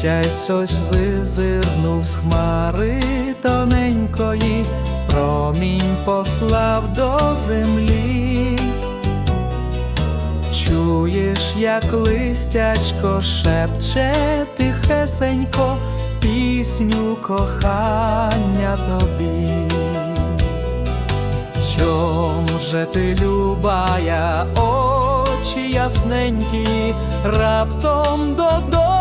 Місяць ось визирнув з хмари тоненької, промінь послав до землі. Чуєш, як листячко шепче тихесенько пісню кохання тобі. Чом же ти любая, очі ясненькі, раптом додолу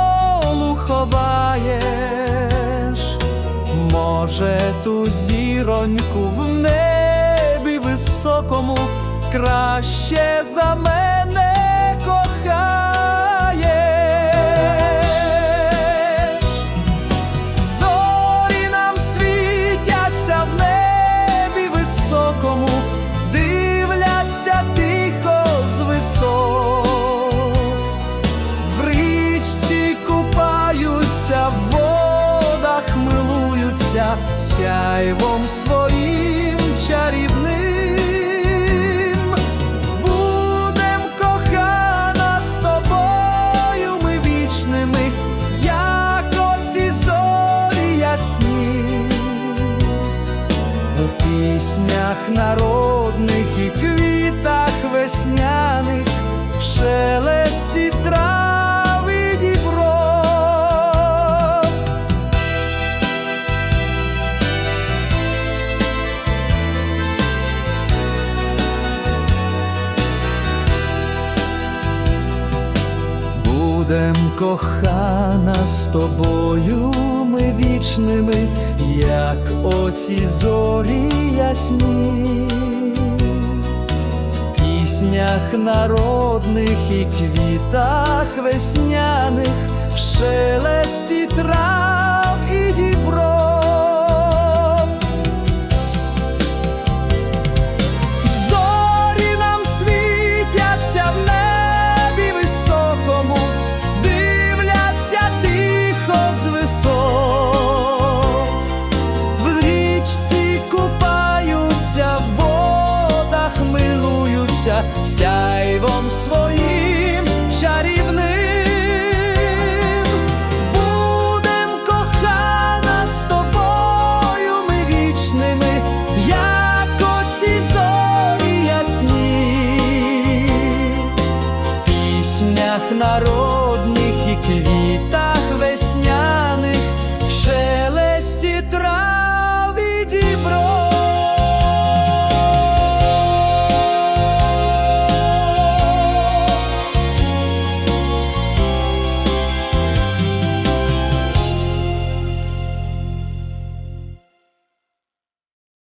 Може, ту зіроньку в небі високому краще за мене сяйвом своїм чарівним. Будем кохана з тобою ми вічними, як оці зорі ясні. У піснях народних і квітах весняних, Будем кохана з тобою ми вічними, як оці зорі ясні, в піснях народних і квітах весняних, в шелесті трав сяйвом своїм чарівним, будем кохана з тобою ми вічними, як оці зорі ясні в піснях народ.